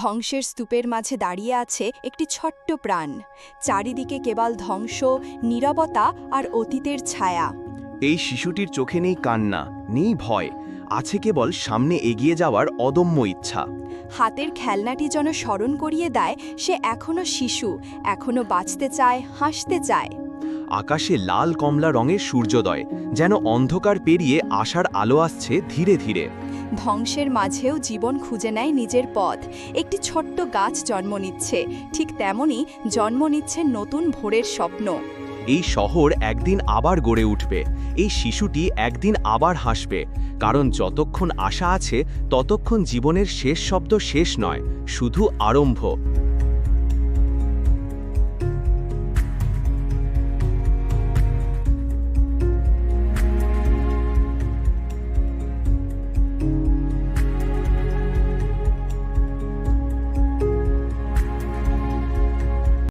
ধ্বংসের স্তূপের মাঝে দাঁড়িয়ে আছে একটি ছোট্ট প্রাণ। চারিদিকে কেবল ধ্বংস নীরবতা আর অতীতের ছায়া। এই শিশুটির চোখে নেই কান্না নেই ভয় আছে কেবল সামনে এগিয়ে যাওয়ার অদম্য ইচ্ছা। হাতের খেলনাটি যেন স্মরণ করিয়ে দেয় সে এখনও শিশু এখনও বাঁচতে চায় হাসতে চায়। আকাশে লাল কমলা রঙের সূর্যোদয় যেন অন্ধকার পেরিয়ে আশার আলো আসছে ধীরে ধীরে। ধ্বংসের মাঝেও জীবন খুঁজে নেয় নিজের পথ। একটি ছোট্ট গাছ জন্ম নিচ্ছে, ঠিক তেমনই জন্ম নিচ্ছে নতুন ভোরের স্বপ্ন। এই শহর একদিন আবার গড়ে উঠবে, এই শিশুটি একদিন আবার হাসবে, কারণ যতক্ষণ আশা আছে ততক্ষণ জীবনের শেষ শব্দ শেষ নয়, শুধু আরম্ভ।